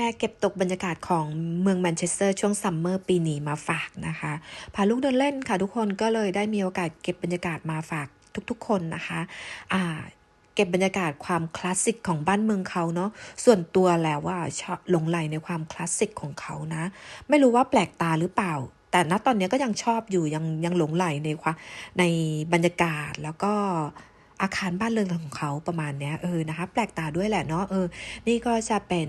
แม่เก็บตกบรรยากาศของเมืองแมนเชสเตอร์ช่วงซัมเมอร์ปีนี้มาฝากนะคะ พาลูกเดินเล่นค่ะทุกคนก็เลยได้มีโอกาสเก็บบรรยากาศมาฝากทุกๆคนนะคะอ่าเก็บบรรยากาศความคลาสสิกของบ้านเมืองเขาเนาะส่วนตัวแล้วว่าชอบหลงไหลในความคลาสสิกของเขานะ ไม่รู้ว่าแปลกตาหรือเปล่า แต่ณตอนนี้ก็ยังชอบอยู่ยังยังหลงไหลในความในบรรยากาศแล้วก็อาคารบ้านเรือนของเขาประมาณเนี้ยเออนะคะ แปลกตาด้วยแหละเนาะเออ นี่ก็จะเป็น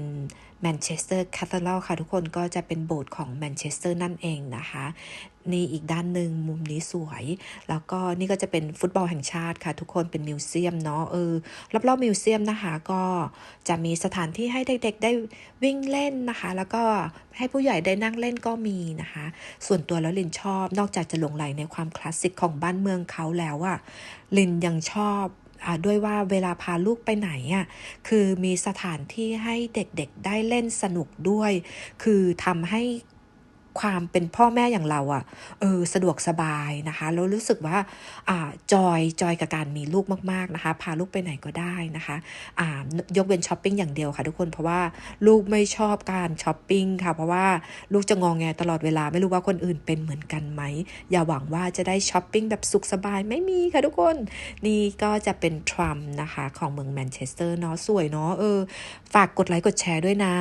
แมนเชสเตอร์คาท e d r a l ค่ะทุกคนก็จะเป็นโบสถ์ของแมนเชสเตอร์นั่นเองนะคะนี่อีกด้านหนึ่งมุมนี้สวย แล้วก็นี่ก็จะเป็นฟุตบอลแห่งชาติค่ะ ทุกคนเป็นมิวเซียมเนาะเออรอบๆมิวเซียมนะคะก็จะมีสถานที่ให้เด็กๆได้วิ่งเล่นนะคะ แล้วก็ให้ผู้ใหญ่ได้นั่งเล่นก็มีนะคะ ส่วนตัวแล้วลินชอบนอกจากจะหลงไหลในความคลาสสิกของบ้านเมืองเขาแล้วอะลินยังชอบ ด้วยว่าเวลาพาลูกไปไหนอะคือมีสถานที่ให้เด็กๆได้เล่นสนุกด้วย คือทำให้ ความเป็นพ่อแม่อย่างเราอะ่ะเออสะดวกสบายนะคะแล้วรู้สึกว่าอ่าจอยจอยกับการมีลูกมากๆนะคะ พาลูกไปไหนก็ได้นะคะอ่ายกเว้นช้อปปิ้งอย่างเดียวค่ะทุกคนเพราะว่าลูกไม่ชอบการช้อปปิ้งค่ะเพราะว่าลูกจะงองแงตลอดเวลาไม่รู้ว่าคนอื่นเป็นเหมือนกันไหมอย่าหวังว่าจะได้ช้อปปิ้งแบบสุขสบายไม่มีค่ะทุกคนนี่ก็จะเป็นทรัมป์นะคะของเมืองแมนเชสเตอร์เนาะสวยเนาะเออฝากกดไลค์กดแชร์ด้วยนะ